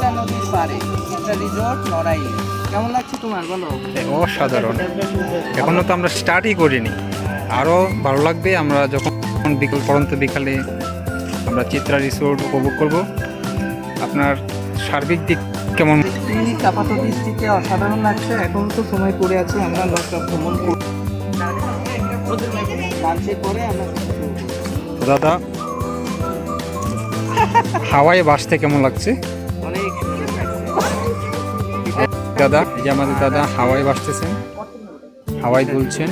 চিস্তা নদীর পাড়ে চিস্তা রিসোর্ট কেমন লাগছে তোমার বলো? অসাধারণ। এখনও তো আমরা স্টার্টই করিনি। আরও ভালো লাগবে আমরা যখন বিকেল পরন্ত বিকালে আমরা চিত্রা রিসোর্ট উপভোগ করব। আপনার সার্বিক দিক কেমন? দৃষ্টিতে অসাধারণ লাগছে। এখন তো সময় পড়ে আছে আমরা দশটা ভ্রমণ করব লাঞ্চের পরে আমরা করব। দাদা হাওয়ায় বাসতে কেমন লাগছে? দাদা এই যে আমাদের দাদা হাওয়ায় বাসতেছেন হাওয়ায় দুলছেন।